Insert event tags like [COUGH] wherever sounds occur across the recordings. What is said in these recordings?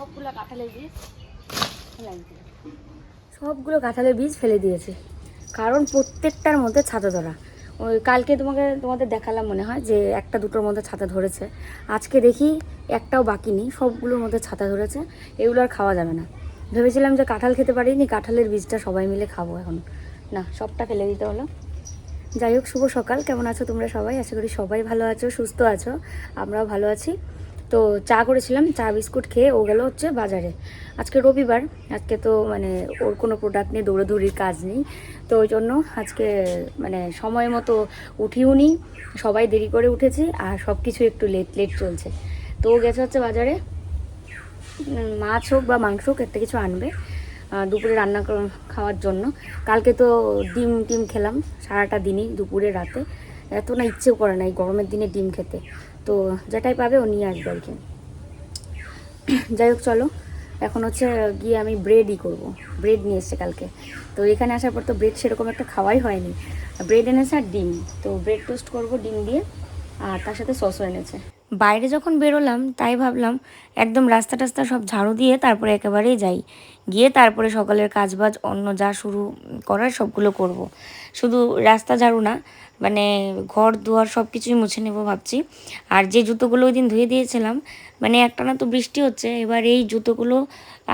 সবগুলো কাঁঠালের বীজ সবগুলো কাঁঠালের বীজ ফেলে দিয়েছে। কারণ প্রত্যেকটার মধ্যে ছাতা ধরা। ওই কালকে তোমাকে, তোমাদের দেখালাম মনে হয় যে একটা দুটোর মধ্যে ছাতা ধরেছে। আজকে দেখি একটাও বাকি নেই, সবগুলোর মধ্যে ছাতা ধরেছে। এগুলো আর খাওয়া যাবে না। ভেবেছিলাম যে কাঁঠাল খেতে পারিনি, কাঁঠালের বীজটা সবাই মিলে খাব এখন। না, সবটা ফেলে দিতে হলো। যাই হোক, শুভ সকাল। কেমন আছো তোমরা সবাই? আশা করি সবাই ভালো আছো, সুস্থ আছো। আমরাও ভালো আছি। তো চা করেছিলাম, চা বিস্কুট খেয়ে ও গেল হচ্ছে বাজারে। আজকে রবিবার, আজকে তো মানে ওর কোনো প্রোডাক্ট নিয়ে দৌড়াদৌড়ির কাজ নেই। তো ওই জন্য আজকে মানে সময় মতো উঠিও নি, সবাই দেরি করে উঠেছি আর সব কিছু একটু লেট লেট চলছে। তো ও গেছে হচ্ছে বাজারে মাছ হোক বা মাংস হোক একটা কিছু আনবে দুপুরে রান্না খাওয়ার জন্য। কালকে তো ডিম, টিম খেলাম, সারাটা দিনই দুপুরে, রাতে। এত না ইচ্ছেও করে না এই গরমের দিনে ডিম খেতে। তো যেটাই পাবে ও নিয়ে আসবে আর কি। যাই হোক, চলো। এখন হচ্ছে গিয়ে আমি ব্রেডই করব। ব্রেড নিয়ে এসছে কালকে। তো এখানে আসার পর তো ব্রেড সেরকম একটা খাওয়াই হয়নি। ব্রেড এনেছে আর ডিম। তো ব্রেড টোস্ট করব ডিম দিয়ে, আর তার সাথে সসও এনেছে। বাইরে যখন বেরোলাম, তাই ভাবলাম, একদম রাস্তা টাস্তা সব ঝাড়ু দিয়ে তারপরে একেবারেই যাই। গিয়ে তারপরে সকালের কাজবাজ অন্য যা শুরু করার সবগুলো করব। শুধু রাস্তা ঝাড়ু না মানে ঘর, দুয়ার সব কিছুই মুছে নেব ভাবছি। আর যে জুতোগুলো ওই দিন ধুয়ে দিয়েছিলাম মানে একটা না তো বৃষ্টি হচ্ছে, এবার এই জুতোগুলো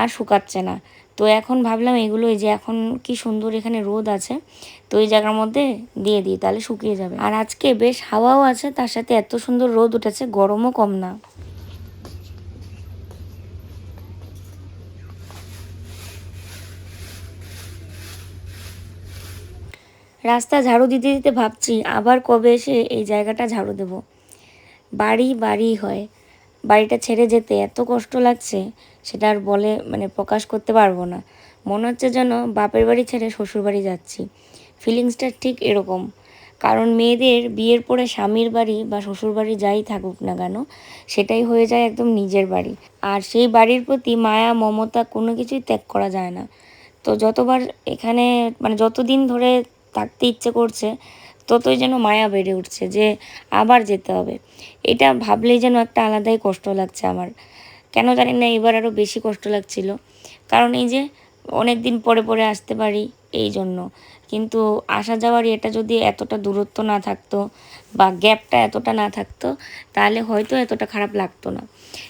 আর শুকাচ্ছে না। তো এখন ভাবলাম এগুলো এই যে এখন কি সুন্দর এখানে রোদ আছে, তো এই জায়গার মধ্যে দিয়ে দিই, তাহলে শুকিয়ে যাবে। আর আজকে বেশ হাওয়াও আছে, তার সাথে এত সুন্দর রোদ উঠেছে, গরমও কম না। রাস্তা ঝাড়ু দিতে দিতে ভাবছি, আবার কবে এসে এই জায়গাটা ঝাড়ু দেব? বাড়ি বাড়ি হয়। বাড়িটা ছেড়ে যেতে এত কষ্ট লাগছে, সেটা আর বলে মানে প্রকাশ করতে পারব না। মনে হচ্ছে যেন বাপের বাড়ি ছেড়ে শ্বশুর বাড়ি যাচ্ছি। ফিলিংসটা ঠিক এরকম। কারণ মেয়েদের বিয়ের পরে স্বামীর বাড়ি বা শ্বশুর বাড়ি যাই থাকুক না কেন, সেটাই হয়ে যায় একদম নিজের বাড়ি। আর সেই বাড়ির প্রতি মায়া, মমতা কোনো কিছুই ত্যাগ করা যায় না। তো যতবার এখানে মানে যতদিন ধরে থাকতে ইচ্ছে করছে, ততই যেন মায়া বেড়ে উঠছে যে আবার যেতে হবে। এটা ভাবলেই যেন একটা আলাদাই কষ্ট লাগছে আমার। কেন জানি না এবার আরও বেশি কষ্ট লাগছিল। কারণ এই যে অনেক দিন পরে পরে আসতে পারি এই জন্য। কিন্তু আসা যাওয়ার এটা যদি এতটা দূরত্ব না থাকতো বা গ্যাপটা এতটা না থাকতো, তাহলে হয়তো এতটা খারাপ লাগতো না।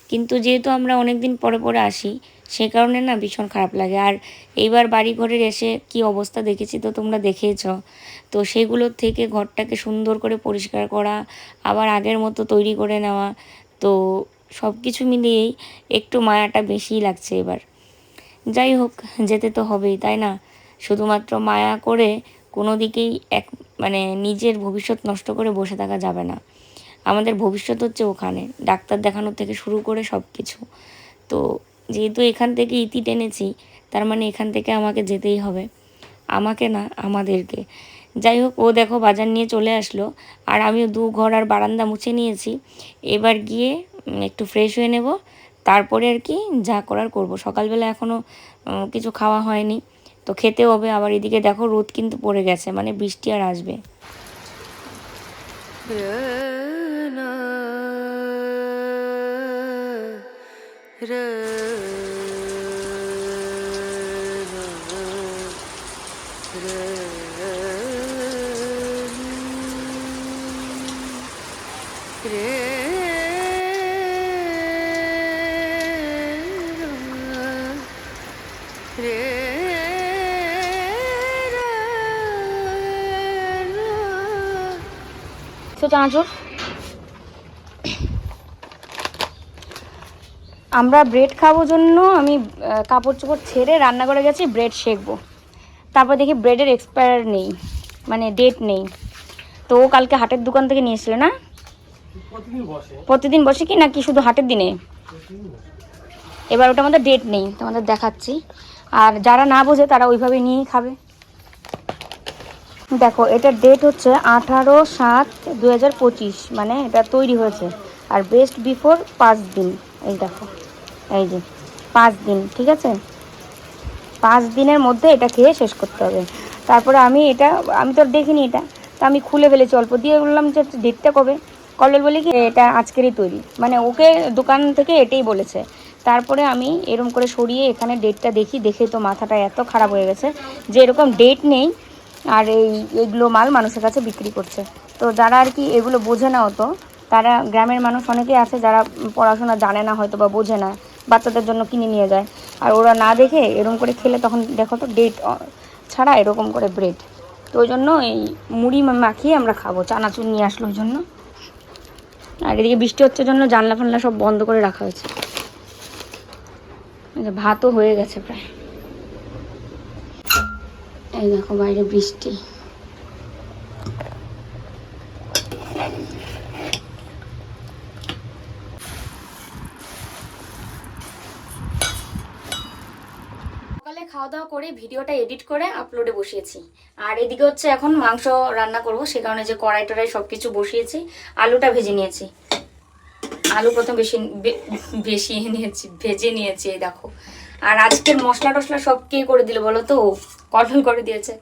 কিন্তু যেহেতু আমরা অনেক দিন পরে পরে আসি সে কারণে না ভীষণ খারাপ লাগে। আর এইবার বাড়ি ঘরের এসে কি অবস্থা দেখেছি তো তোমরা দেখেছ তো সেগুলোর থেকে ঘরটাকে সুন্দর করে পরিষ্কার করা, আবার আগের মতো তৈরি করে নেওয়া, তো সব কিছু মিলিয়েই একটু মায়াটা বেশিই লাগছে এবার। যাই হোক, যেতে তো হবেই, তাই না? শুধুমাত্র মায়া করে কোনো দিকেই এক মানে নিজের ভবিষ্যৎ নষ্ট করে বসে থাকা যাবে না। আমাদের ভবিষ্যৎ হচ্ছে ওখানে, ডাক্তার দেখানোর থেকে শুরু করে সব কিছু তো যেহেতু এখান থেকে ইতি টেনেছি, তার মানে এখান থেকে আমাকে যেতেই হবে। আমাকে না, আমাদেরকে। যাই হোক, ও দেখো বাজার নিয়ে চলে আসলো, আর আমিও দু ঘর আর বারান্দা মুছে নিয়েছি। এবার গিয়ে একটু ফ্রেশ হয়ে নেব, তারপরে আর কি যা করার করব। সকালবেলা এখনও কিছু খাওয়া হয়নি, তো খেতে হবে। আবার এদিকে দেখো রোদ কিন্তু পড়ে গেছে মানে বৃষ্টি আর আসবে। তো চানাচুর আমরা ব্রেড খাব জন্য আমি কাপড় চোপড় ছেড়ে রান্না করে গেছি ব্রেড শেখবো তারপর দেখি ব্রেডের এক্সপায়ার নেই মানে ডেট নেই। তো ও কালকে হাটের দোকান থেকে নিয়ে এসেছিল না? প্রতিদিন বসে। কি নাকি শুধু হাটের দিনে? এবার ওটা আমাদের ডেট নেই তোমাদের দেখাচ্ছি। আর যারা না বোঝে তারা ওইভাবে নিয়েই খাবে। দেখো এটার ডেট হচ্ছে আঠারো সাত দু হাজার পঁচিশ মানে এটা তৈরি হয়েছে। আর বেস্ট বিফোর পাঁচ দিন এই দেখো। এই যে, পাঁচ দিন, ঠিক আছে? পাঁচ দিনের মধ্যে এটা খেয়ে শেষ করতে হবে। তারপরে আমি এটা, আমি তো দেখিনি এটা। তো আমি খুলে ফেলেছি, অল্প দিয়ে বললাম যে ডেটটা কবে? কল্লোল বলে কি, এটা আজকেরই তৈরি। মানে ওকে দোকান থেকে এটাই বলেছে। তারপরে আমি এরম করে সরিয়ে এখানে ডেটটা দেখি, দেখে তো মাথাটা এত খারাপ হয়ে গেছে যে এরকম ডেট নেই। আর এই এগুলো মাল মানুষের কাছে বিক্রি করছে। তো যারা আর কি এগুলো বোঝে না হতো তারা গ্রামের মানুষ অনেকেই আছে যারা পড়াশোনা জানে না হয়তো বা বোঝে না। বাচ্চাদের জন্য কিনে নিয়ে যায়। আর ওরা না দেখে এরকম করে খেলে তখন দেখো তো ডেট ছাড়া এরকম করে ব্রেড তো ওই জন্য এই মুড়ি মাখিয়ে আমরা খাব, চানাচুর নিয়ে আসলো ওই জন্য। আর এদিকে বৃষ্টি হচ্ছে জন্য জানলা ফানলা সব বন্ধ করে রাখা হয়েছে। ভাতও হয়ে গেছে প্রায়। এই দেখো বাইরে বৃষ্টি সকালে খাওয়া দাওয়া করে ভিডিওটা এডিট করে আপলোডে বসিয়েছি। আর এদিকে হচ্ছে এখন মাংস রান্না করব, সে কারণে যে কড়াই টড়াই সব কিছু বসিয়েছি, আলুটা ভেজে নিয়েছি। আলু প্রথম বেশি বেশি নিয়েছি, ভেজে নিয়েছি, এই দেখো। আর আজকের মশলা টশলা সব কে করে দিল বলো তো? কঠল করে দিয়েছে।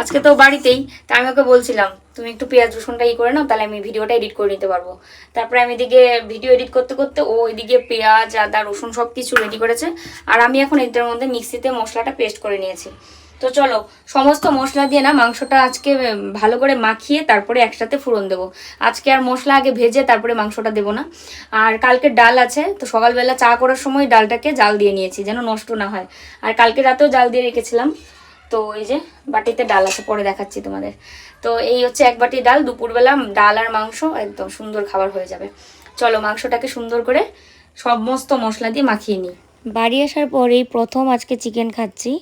আজকে তো বাড়িতেই তা আমি ওকে বলছিলাম, তুমি একটু পেঁয়াজ রসুনটা ই করে নাও, তাহলে আমি ভিডিওটা এডিট করে নিতে পারব। তারপরে আমি এদিকে ভিডিও এডিট করতে করতে ও এদিকে পেঁয়াজ, আদা, রসুন সব কিছু রেডি করেছে। আর আমি এখন এটার মধ্যে মিক্সিতে মশলাটা পেস্ট করে নিয়েছি। তো চলো, সমস্ত মশলা দিয়ে না মাংসটা আজকে ভালো করে মাখিয়ে তারপরে একসাথে ফোড়ন দেবো। আজকে আর মশলা আগে ভেজে তারপরে মাংসটা দেবো না। আর কালকে ডাল আছে, তো সকালবেলা চা করার সময় ডালটাকে জাল দিয়ে নিয়েছি যেন নষ্ট না হয়। আর কালকে রাতেও জাল দিয়ে রেখেছিলাম। তো এই যে বাটিতে ডাল আছে, পরে দেখাচ্ছি তোমাদের। তো এই হচ্ছে এক বাটি ডাল, দুপুরবেলা ডাল আর মাংস, একদম সুন্দর খাবার হয়ে যাবে। চলো মাংসটাকে সুন্দর করে সমস্ত মশলা দিয়ে মাখিয়ে নিই। বাড়ি আসার পরেই প্রথম আজকে চিকেন খাচ্ছি।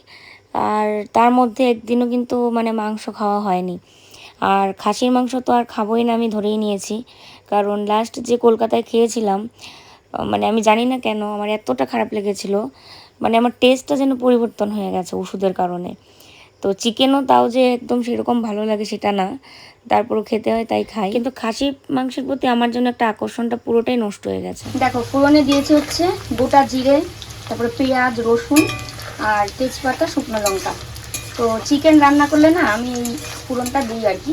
আর তার মধ্যে একদিনও কিন্তু মানে মাংস খাওয়া হয়নি। আর খাসির মাংস তো আর খাবোই না, আমি ধরেই নিয়েছি। কারণ লাস্ট যে কলকাতায় খেয়েছিলাম মানে আমি জানি না কেন, আমার এতটা খারাপ লেগেছিল। মানে আমার টেস্টটা যেন পরিবর্তন হয়ে গেছে ওষুধের কারণে। তো চিকেনও তাও যে একদম সেরকম ভালো লাগে সেটা না। তারপরও খেতে হয়, তাই খাই। কিন্তু খাসির মাংসের প্রতি আমার জন্য একটা আকর্ষণটা পুরোটাই নষ্ট হয়ে গেছে। দেখো, ফোড়নে দিয়েছে হচ্ছে গোটা জিরে, তারপরে পেঁয়াজ, রসুন আর তেজপাতা, শুকনো লঙ্কা। তো চিকেন রান্না করলে না, আমি এই পুরনটা দিই আর কি।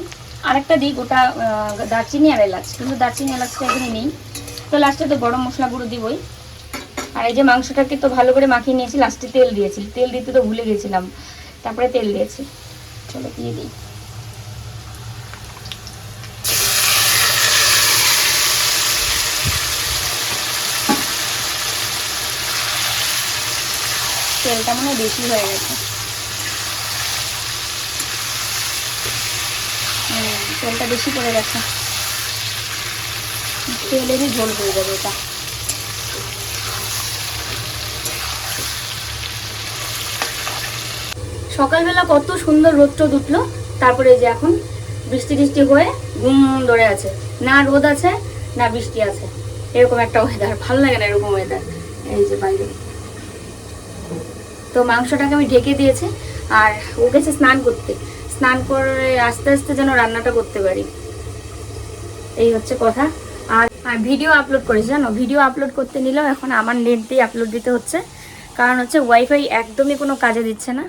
আরেকটা দিই, গোটা দারচিনি আর এলাচ। কিন্তু দারচিনি, এলাচটা এখানে নেই। তো লাস্টে তো গরম মশলা গুঁড়ো দিবই। আর এই যে মাংসটাকে তো ভালো করে মাখিয়ে নিয়েছি লাস্টে তেল দিয়েছি। তেল দিতে তো ভুলে গেছিলাম। তারপরে তেল দিয়েছি। চলো দিয়ে দিই। তেলটা মনে বেশি হয়ে গেছে। তেলটা বেশি পড়ে গেছে। তেলেরই ঝোল হয়ে যাবে এটা। সকালবেলা কত সুন্দর রোদ উঠল, তারপরে যে এখন বৃষ্টি টিষ্টি হয়ে ঘুম ধরে আছে। না রোদ আছে, না বৃষ্টি আছে। এরকম একটা ওয়েদার ভালো লাগে না এরকম ওয়েদার এই যে বাইরে। তো মাংসটাকে আমি ঢেকে দিয়েছি আর ও গেছে স্নান করতে। স্নান করে আস্তে আস্তে যেন রান্নাটা করতে পারি। এই হচ্ছে কথা। আর আর ভিডিও আপলোড করেছি, জানো? ভিডিও আপলোড করতে নিলেও এখন আমার নেট দিয়ে আপলোড দিতে হচ্ছে। কারণ হচ্ছে ওয়াইফাই একদমই কোনো কাজে দিচ্ছে না।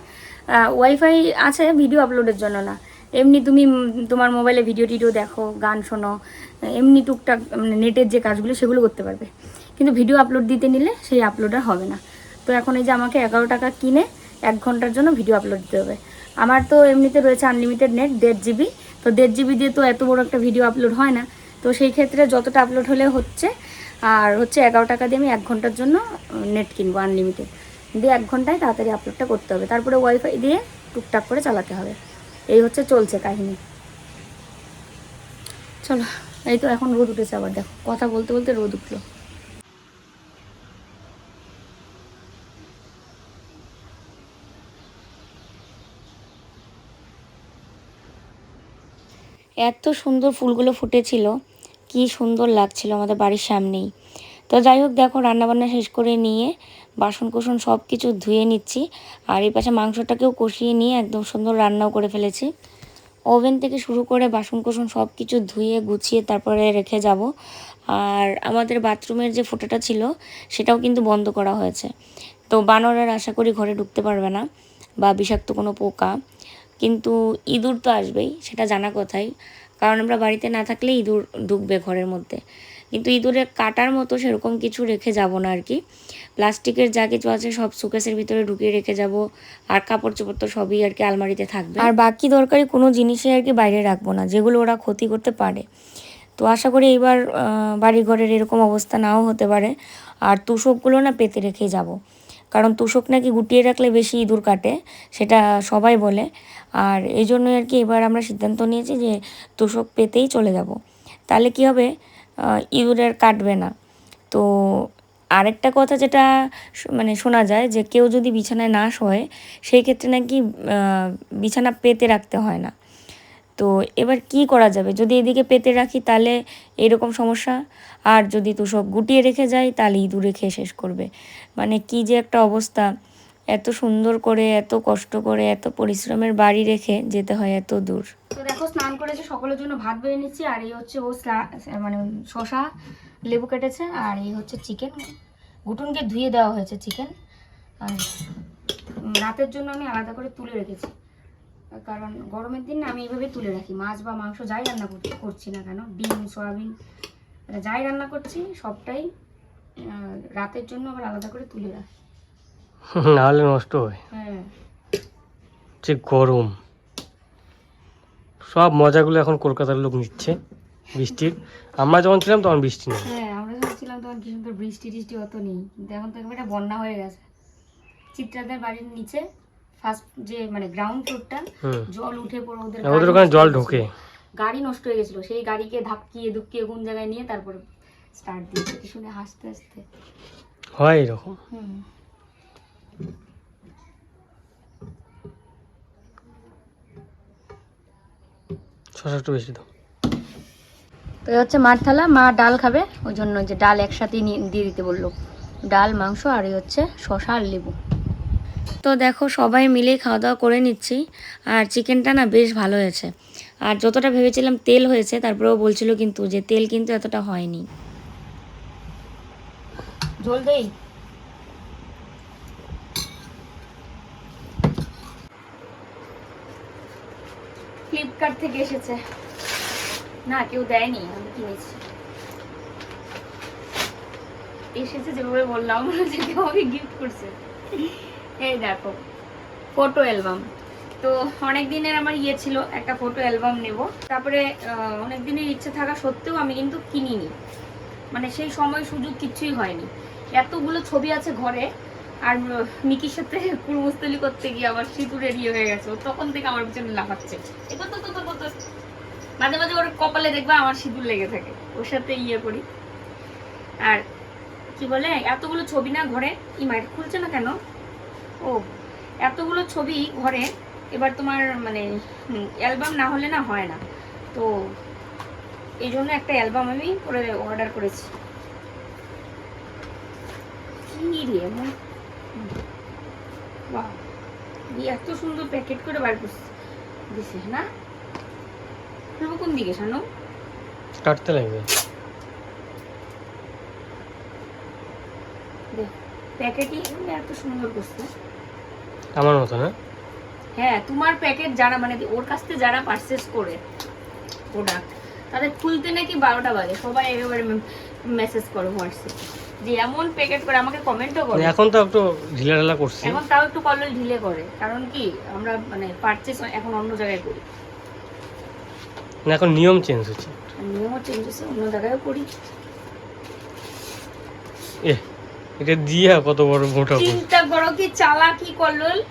ওয়াইফাই আছে ভিডিও আপলোডের জন্য না। এমনি তুমি তোমার মোবাইলে ভিডিও টিডিও দেখো, গান শোনো, এমনি টুকটাক মানে নেটের যে কাজগুলো সেগুলো করতে পারবে। কিন্তু ভিডিও আপলোড দিতে নিলে সেই আপলোড আর হবে না। তো এখন এই যে আমাকে এগারো টাকা কিনে এক ঘণ্টার জন্য ভিডিও আপলোড দিতে হবে। আমার তো এমনিতে রয়েছে আনলিমিটেড নেট দেড় জিবি তো দেড় জিবি দিয়ে তো এত বড় একটা ভিডিও আপলোড হয় না। তো সেই ক্ষেত্রে যতটা আপলোড হলে হচ্ছে, আর হচ্ছে এগারো টাকা দিয়ে আমি এক ঘণ্টার জন্য নেট কিনবো আনলিমিটেড দিয়ে এক ঘন্টায় তাড়াতাড়ি আপলোডটা করতে হবে। তারপরে ওয়াইফাই দিয়ে টুকটাক করে চালাতে হবে। এই হচ্ছে চলছে কাহিনী। চলো, এই তো এখন রোদ উঠেছে আবার, দেখো। কথা বলতে বলতে রোদ উঠল। এত সুন্দর ফুলগুলো ফুটেছিল, কি সুন্দর লাগছিল আমাদের বাড়ির সামনেই। তো যাই হোক, দেখো, রান্নাবান্না শেষ করে নিয়ে বাসন কোসন সব কিছু ধুয়ে নিচ্ছি। আর এই পাশে মাংসটাকেও কষিয়ে নিয়ে একদম সুন্দর রান্নাও করে ফেলেছি। ওভেন থেকে শুরু করে বাসন কোসন সব কিছু ধুয়ে, গুছিয়ে তারপরে রেখে যাব। আর আমাদের বাথরুমের যে ফোঁটাটা ছিল, সেটাও কিন্তু বন্ধ করা হয়েছে। তো বানরের আশা করি ঘরে ঢুকতে পারবে না, বা বিষাক্ত কোনো পোকা। কিন্তু ইঁদুর তো আসবেই সেটা জানা কথাই। কারণ আমরা বাড়িতে না থাকলে ইঁদুর ঢুকবে ঘরের মধ্যে। কিন্তু ইঁদুরে কাটার মতো সেরকম কিছু রেখে যাব না আর কি। প্লাস্টিকের যা কিছু আছে সব সুকেসের ভিতরে ঢুকিয়ে রেখে যাব। আর কাপড় চোপড় তো সবই আর কি আলমারিতে থাকবে। আর বাকি দরকারি কোনো জিনিসই আর কি বাইরে রাখব না যেগুলো ওরা ক্ষতি করতে পারে। তো আশা করি এইবার আহ, বাড়িঘরের এরকম অবস্থা নাও হতে পারে। আর তুষকগুলো না পেতে রেখেই যাব। কারণ তুষক নাকি গুটিয়ে রাখলে বেশি ইঁদুর কাটে সেটা সবাই বলে। আর এই জন্যই আর কি এবার আমরা সিদ্ধান্ত নিয়েছি যে তুষক পেতেই চলে যাব। তাহলে কি হবে? আহ, ইঁদুরের কাটবে না। তো আরেকটা কথা যেটা মানে শোনা যায় যে কেউ যদি বিছানায় না শোয় সেই ক্ষেত্রে নাকি বিছানা পেতে রাখতে হয় না। তো এবার কি করা যাবে? যদি এদিকে পেতে রাখি তাহলে এরকম সমস্যা। আর যদি তোষক গুটিয়ে রেখে যায় তাহলে ইঁদুরে খেয়ে শেষ করবে। মানে কি যে একটা অবস্থা। এত সুন্দর করে, এত কষ্ট করে, এত পরিশ্রমের বাড়ি রেখে যেতে হয় এত দূর। তো দেখো, স্নান করেছে, সকলের জন্য ভাত বেড়ে নিচ্ছি, আর এই হচ্ছে ও মানে শশা লেবু কেটেছে, আর এই হচ্ছে চিকেন। গুটুনকে ধুয়ে দেওয়া হয়েছে চিকেন। আর রাতের জন্য আমি আলাদা করে তুলে রেখেছি। কারণ গরমের দিন আমি এইভাবে তুলে রাখি। মাছ বা মাংস যাই রান্না করছি করছি না কেন? ডিম, সয়াবিন মানে যাই রান্না করছি, সবটাই রাতের জন্য আবার আলাদা করে তুলে রাখি। নাহলে নষ্ট হয়। হ্যাঁ। যে গরম। সব মজাগুলো এখন কলকাতার লোক নিচ্ছে বৃষ্টির আমরা যখন ছিলাম তখন বৃষ্টি নেই। হ্যাঁ আমরা যখন ছিলাম তখন কি সুন্দর বৃষ্টি টিষ্টি অত নেই। কিন্তু এখন তো একেবারে বন্যা হয়ে গেছে। চিত্রাদের বাড়ির নিচে ফার্স্ট যে মানে গ্রাউন্ড ফ্লোরটা জল উঠে পড়ে ওদের ওদের ওখানে জল ঢোকে। গাড়ি নষ্ট হয়ে গেছিল। সেই গাড়িকে ধাক্কিয়ে ধুক্কিয়ে কোন জায়গায় নিয়ে তারপরে স্টার্ট দিয়েছে কি শুনে হাসতে হাসতে? হয় এরকম। হুম। শশা একটু বেশি দাও। তো হচ্ছে মার থালা মা ডাল খাবে ওই জন্য যে ডাল একসাথেই দিয়ে দিতে বলল। ডাল মাংস আর এই হচ্ছে শশা আর লেবু। তো দেখো সবাই মিলে খাওয়া দাওয়া করে নিচ্ছি আর চিকেনটা না বেশ ভালো হয়েছে। আর যতটা ভেবেছিলাম তেল হয়েছে তারপরেও বলছিল কিন্তু যে তেল কিন্তু এতটা হয়নি। ঝোল দেই? ফ্লিপকার্ট থেকে এসেছে। না, কেউ দেয়নি, আমি কিনেছি। এসেছে যেভাবে বললাম [LAUGHS] হচ্ছে কেউ আমাকে গিফট করছে। এই দেখো ফটো অ্যালবাম তো অনেক দিনের আমার ইয়ে ছিল, একটা ফটো অ্যালবাম নেব। তারপরে অনেক দিনের ইচ্ছে থাকা সত্ত্বেও আমি কিন্তু কিনিনি। মানে সেই সময় সুযোগ কিচ্ছুই হয়নি। এতগুলো ছবি আছে ঘরে, আর মিকির সাথে কুড়মুস্তলি করতে গিয়ে আবার সিঁদুর রেডি হয়ে গেছে। তখন থেকে আমার পিছনে লাফাচ্ছে। তো। মাঝে মাঝে ওর কপালে দেখবা আমার সিঁদুর লেগে থাকে। ওর সাথে ইয়ে করি। আর কি বলে, এতগুলো ছবি না ঘরে ই মাইট খুলছে না কেন? ও, এতগুলো ছবি ঘরে, এবার তোমার মানে অ্যালবাম না হলে না হয় না। তো, এই জন্য একটা অ্যালবাম আমি করে অর্ডার করেছি। কি রে বাহ এত সুন্দর প্যাকেট করে বার করছে। দিছে না? খুলবো কোন দিকে শানু? কাটতে লাগবে। দেখ প্যাকেটই এত সুন্দর করছে। আমার মতো না? হ্যাঁ তোমার প্যাকেট যারা মানে ওর কাছ থেকে যারা পারচেস করে প্রোডাক্ট তাদের খুলতে নাকি বারোটা বাজে। সবাই একেবারে মেসেজ করো হোয়াটসঅ্যাপ যে এমন প্যাকেট করে আমাকে কমেন্টও করে। এখন তো একটু ঢিলা ঢালা করছি। এখন তাও একটু ঢিলে করে। কারণ কি আমরা মানে পারচেস এখন অন্য জায়গায় করি। না, এখন নিয়ম চেঞ্জ হচ্ছে। নিয়মও চেঞ্জ হচ্ছে অন্য জায়গায়ও করি। এ এটা দিয়া কত বড় মোটা চিন্তা করো কি চালাকি কল্লোল।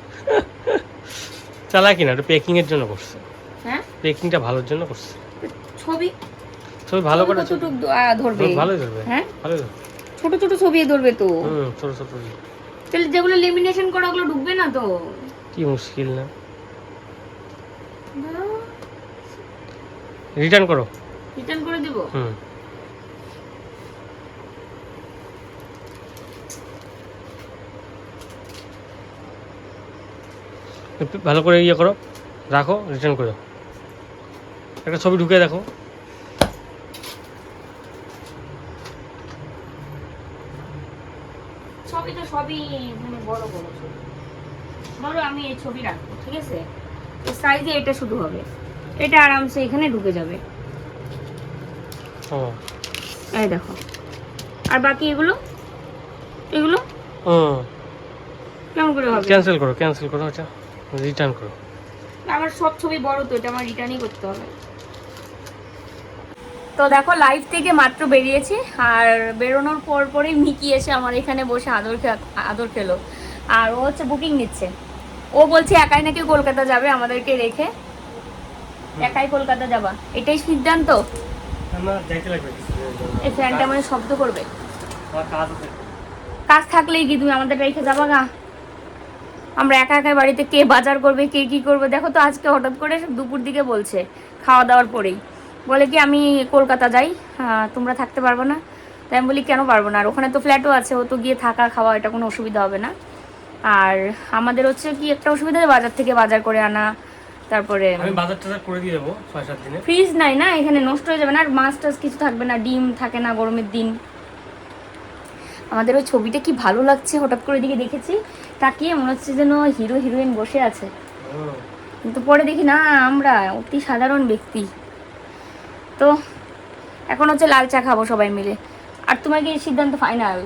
[LAUGHS] চালাকি না এটা প্যাকিং এর জন্য করছে। হ্যাঁ? প্যাকিংটা ভালোর জন্য করছে। ছবি। ছবি ভালো করে ধরবে? ভালোই ধরবে। হ্যাঁ? ভালোই ধরবে। ছোট ছোট ছবি ধরবে তো। হুম ছোট ছোট তাহলে যেগুলো লেমিনেশন করা ওগুলো ঢুকবে না তো? কি মুশকিল না। রিটার্ন করো। রিটার্ন করে দিব? হুম। ভালো করে ইয়ে করো রাখো রিটার্ন করো একটা ছবি ঢুকে দেখো। ছবি তো সবই মানে বড় বড় ছবি। ধরো আমি এই ছবি রাখব ঠিক আছে? এই সাইজে এটা শুধু হবে। এটা আরামসে এখানে ঢুকে যাবে। ও। এই দেখো। আর বাকি এগুলো? এগুলো? কেমন করে হবে? ক্যান্সেল করো ক্যান্সেল করো এটা রিটার্ন করো। আমার সব ছবি বড় তো এটা আমার রিটার্নই করতে হবে। তো দেখো লাইভ থেকে মাত্র বেরিয়েছি আর বেরোনোর পর পরেই মিকি এসে আমার এখানে বসে আদর আদর খেলো। আর ও হচ্ছে বুকিং নিচ্ছে। ও বলছে একাই নাকি কলকাতা যাবে আমাদেরকে রেখে? একাই কলকাতা যাবা। এটাই সিদ্ধান্ত? এই ফ্যানটা মানে শব্দ করবে। কাজ কাজ থাকলেই কি তুমি আমাদের রেখে যাবা গা? আমরা একা একা বাড়িতে কে বাজার করবে কে কি করবে? দেখো তো আজকে হঠাৎ করে দুপুর দিকে বলছে খাওয়া দাওয়ার পরেই। বলে কি আমি কলকাতা যাই। হ্যাঁ, তোমরা থাকতে পারব না। তাই আমি বলি কেন পারব না? আর ওখানে তো ফ্ল্যাটও আছে ও তো গিয়ে থাকা খাওয়া এটা কোনো অসুবিধা হবে না। আর আমাদের হচ্ছে কি একটা অসুবিধা বাজার থেকে বাজার করে আনা তারপরে আমি বাজার টাজার করে দিয়ে দেবো ছয় সাত দিনে। ফ্রিজ নাই না এখানে নষ্ট হয়ে যাবে না আর মাছ টাছ কিছু থাকবে না ডিম থাকে না গরমের দিন। আমাদের ওই ছবিটা কি ভালো লাগছে হঠাৎ করে দিকে দেখেছি তাকিয়ে মনে হচ্ছে যেন হিরো হিরোইন বসে আছে। কিন্তু পরে দেখি না আমরা অতি সাধারণ ব্যক্তি। তো এখন হচ্ছে লাল চা খাব সবাই মিলে। আর তোমার কি সিদ্ধান্ত ফাইনাল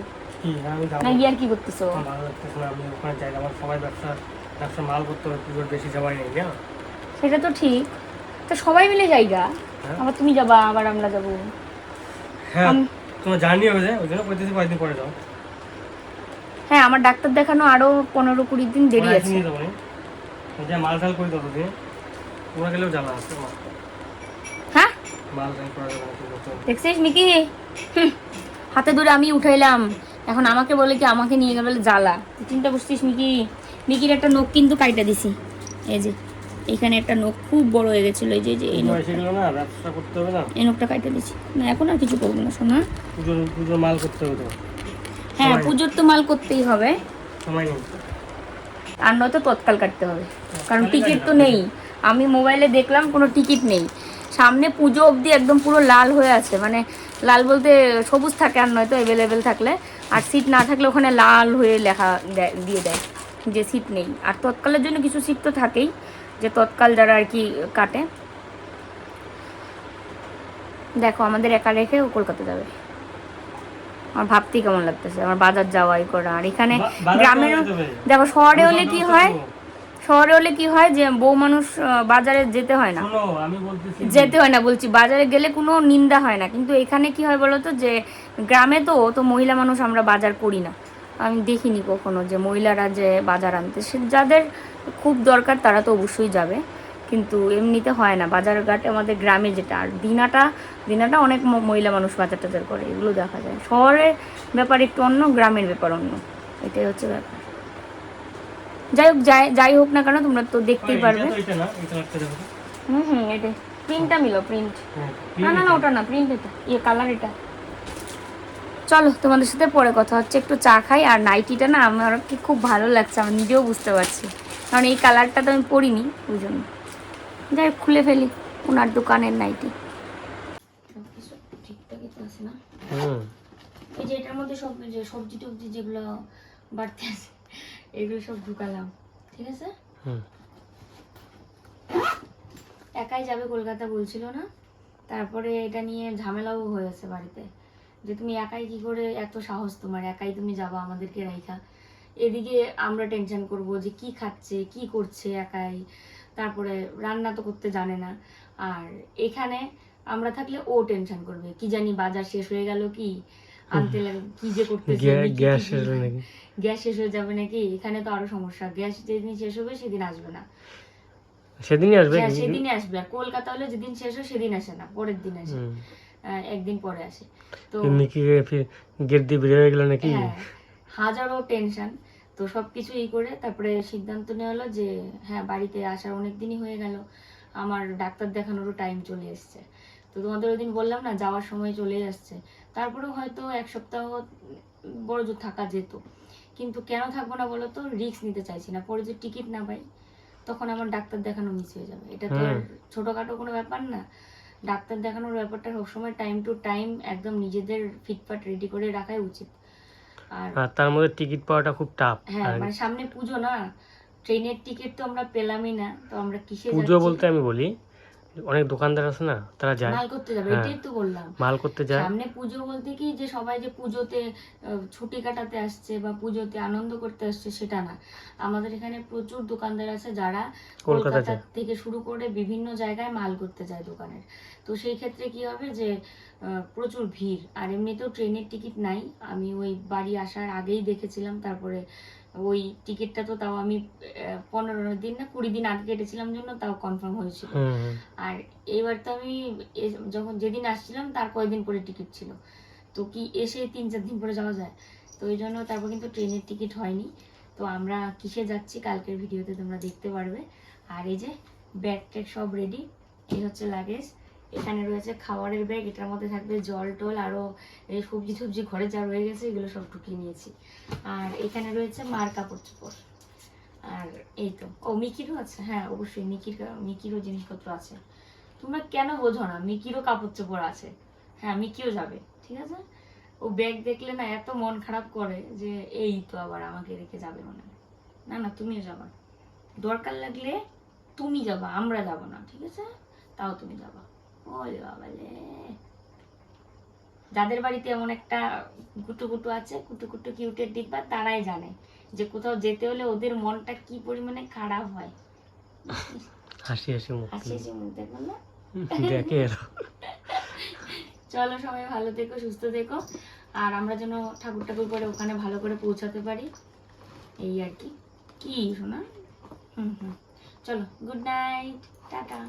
না আর কি করতেছো? ভালো লাগতেছে না আমি ওখানে চাই আমার সবাই ব্যবসা ব্যবসা মাল করতে হবে পুজোর বেশি নেই না? সেটা তো ঠিক। তো সবাই মিলে যাইগা। হ্যাঁ। আবার তুমি যাবা আবার আমরা যাব। হ্যাঁ তোমার জার্নি হবে যে ওই জন্য কইতেছি কয়েকদিন পরে যাও। হ্যাঁ আমার ডাক্তার দেখানো আরও পনেরো কুড়ি দিন দেরি আছে। মাল টাল করে দেবো তোমরা গেলেও জ্বালা আছে আমার। হ্যাঁ মাল টাল করা যাবে না কি করতে হবে। দেখছিস মিকি? হাতে ধরে আমি উঠাইলাম। এখন আমাকে বলে কি আমাকে নিয়ে গেলে জ্বালা। তুই চিন্তা করছিস মিকি? মিকির একটা নখ কিন্তু কাইটা দিছি। এই যে এখানে একটা নখ খুব বড় হয়ে গেছিল। এই যে এই যে এই নখ বয়সে না ব্যবসা করতে হবে না? এই নখটা কাইটা দিছি। না এখন আর কিছু করব না শোনা। পুজোর পুজোর মাল করতে হবে হ্যাঁ পুজোর তো মাল করতেই হবে। সময় নেই। আর নয়তো তৎকাল কাটতে হবে। কারণ টিকিট তো নেই। আমি মোবাইলে দেখলাম কোনো টিকিট নেই। সামনে পুজো অবধি একদম পুরো লাল হয়ে আছে। মানে লাল বলতে সবুজ থাকে আর নয়তো অ্যাভেলেবেল থাকলে। আর সিট না থাকলে ওখানে লাল হয়ে লেখা দেয়- দিয়ে যে সিট নেই। আর তৎকালের জন্য কিছু সিট তো থাকেই যে তৎকাল যারা আর কি কাটে। দেখো আমাদের একা রেখে কলকাতা যাবে। আমার ভাবতেই কেমন লাগতেছে। আমার বাজার যাওয়াই করা। আর এখানে গ্রামের দেখো শহরে হলে কি হয়। শহরে হলে কি হয় যে বউ মানুষ বাজারে যেতে হয় না। যেতে হয় না বলছি বাজারে গেলে কোনো নিন্দা হয় না। কিন্তু এখানে কি হয় বলো তো যে গ্রামে তো তো মহিলা মানুষ আমরা বাজার করি না। আমি দেখিনি কখনো যে মহিলারা যে বাজার আনতে। সে যাদের খুব দরকার তারা তো অবশ্যই যাবে। কিন্তু এমনিতে হয় না। বাজার ঘাট আমাদের গ্রামে যেটা আর দিনাটা দিনাটা অনেক মহিলা মানুষ বাজার টাজার করে এগুলো দেখা যায়। শহরের ব্যাপার একটু অন্য গ্রামের ব্যাপার অন্য। এটাই হচ্ছে ব্যাপার। যাই হোক যাই যাই হোক না কেন তোমরা তো দেখতেই পারবে। এটা এটা দেখো। তো। হুম হুম এটাই প্রিন্টটা মিলো প্রিন্ট হ্যাঁ, না না না ওটা না প্রিন্ট এটা। ইয়ে কালার এটা। চলো তোমাদের সাথে পরে কথা হচ্ছে একটু চা খাই। আর নাইটিটা না আমার কি খুব ভালো লাগছে আমি নিজেও বুঝতে পারছি। কারণ এই কালারটা তো আমি পরিনি ওই জন্য। যাই হোক, খুলে ফেলি ওনার দোকানের নাইটি। ঠিকঠাকই তো আছে না? এই যে এটার মধ্যে সব যে সবজি টবজি যেগুলো বাড়তে আছে এগুলো সব ঢুকালাম ঠিক আছে? একাই যাবে কলকাতা বলছিল না? তারপরে এটা নিয়ে ঝামেলাও হয়েছে বাড়িতে যে তুমি একাই কি করে এত সাহস তোমার? একাই তুমি যাবা আমাদেরকে রাইখা। এদিকে আমরা টেনশন করব যে কি খাচ্ছে কি করছে একাই? তারপরে রান্না তো করতে জানে না। আর এখানে আমরা থাকলে ও টেনশন করবে কি জানি বাজার শেষ হয়ে গেল কি? আনতে লাগে কি যে করতেছে গ্যাস শেষ হয় নাকি? গ্যাস শেষ হয়ে যাবে নাকি? এখানে তো আরও সমস্যা। গ্যাস যেদিন শেষ হবে সেদিন আসবে না। সেদিনই আসবে সেদিনই আসবে। কলকাতা হলে যেদিন শেষ হয় সেদিন আসে না। পরের দিন আসে। একদিন পরে আসে। তো এমনি কি গেট দিয়ে বেরিয়ে গেল নাকি? হ্যাঁ হাজারো টেনশন। তো সব কিছু ই করে তারপরে সিদ্ধান্ত নেওয়া হলো যে হ্যাঁ বাড়িতে আসার অনেক দিনই হয়ে গেল। আমার ডাক্তার দেখানোরও টাইম চলে এসছে। তো তোমাদের ওই দিন বললাম না যাওয়ার সময় চলে আসছে। তারপরেও হয়তো এক সপ্তাহ বড় জোর থাকা যেত। কিন্তু কেন থাকব না বলো তো রিস্ক নিতে চাইছি না। পরে যে টিকিট না পাই তখন আমার ডাক্তার দেখানো মিস হয়ে যাবে। এটা তো ছোটখাটো কোনো ব্যাপার না। ডাক্তার দেখানোর ব্যাপারটা সবসময় টাইম টু টাইম একদম নিজেদের ফিটফাট রেডি করে রাখাই উচিত। আর আর তার মধ্যে টিকিট পাওয়াটা খুব টাফ হ্যাঁ মানে সামনে পুজো না। ট্রেনের টিকিট তো আমরা পেলামই না। তো আমরা কিসে পুজো বলতে আমি বলি অনেক দোকানদার আছে না তারা যায়। মাল করতে যাবে হ্যাঁ। এটাই তো বললাম। মাল করতে যায়। সামনে পুজো বলতে কি যে সবাই যে পুজোতে ছুটি কাটাতে আসছে বা পুজোতে আনন্দ করতে আসছে সেটা না। আমাদের এখানে প্রচুর দোকানদার আছে যারা কলকাতা থেকে শুরু করে বিভিন্ন জায়গায় মাল করতে যায় দোকানের। তো সেই ক্ষেত্রে কি হবে যে প্রচুর ভিড়। আর এমনিতেও ট্রেনের টিকিট নাই। আমি ওই বাড়ি আসার আগেই দেখেছিলাম তারপরে ওই টিকিটটা তো তাও আমি পনেরো দিন না কুড়ি দিন আগে কেটেছিলাম জন্য তাও কনফার্ম হয়েছিল। আর এইবার তো আমি যখন যেদিন আসছিলাম তার কয়েকদিন পরে টিকিট ছিল। তো কি এসে তিন চার দিন পরে যাওয়া যায়? তো ওই জন্য তারপর কিন্তু ট্রেনের টিকিট হয়নি। তো আমরা কিসে যাচ্ছি কালকের ভিডিওতে তোমরা দেখতে পারবে। আর এই যে ব্যাগ ট্যাগ সব রেডি এই হচ্ছে লাগেজ এখানে রয়েছে খাবারের ব্যাগ এটার মধ্যে থাকবে জল টল আরও এই সবজি সবজি ঘরে যা রয়ে গেছে এগুলো সব ঢুকিয়ে নিয়েছি। আর এখানে রয়েছে মার কাপড় চোপড়। আর এই তো। ও মিকিরও আছে? হ্যাঁ অবশ্যই মিকির মিকিরও জিনিসপত্র আছে। তোমরা কেন বোঝো না মিকিরও কাপড় চোপড় আছে। হ্যাঁ মিকিও যাবে ঠিক আছে? ও ব্যাগ দেখলে না এত মন খারাপ করে যে এই তো আবার আমাকে রেখে যাবে মনে না না তুমিও যাবা। দরকার লাগলে তুমি যাবা আমরা যাব না ঠিক আছে? তাও তুমি যাবা। যাদের বাড়িতে এমন একটা কুটু কুটু আছে কুটু কুটু কিউটের ডিব্বা তারাই জানে যে কোথাও যেতে হলে ওদের মনটা কি পরিমাণে খারাপ হয়। হাসি হাসি মুখ। হাসি হাসি মুখ দেখো না? দেখে চলো সবাই ভালো থেকো সুস্থ থেকো। আর আমরা যেন ঠাকুর ঠাকুর করে ওখানে ভালো করে পৌঁছাতে পারি। এই আর কি। কি শোনা? হুম হুম। চলো গুড নাইট টাটা।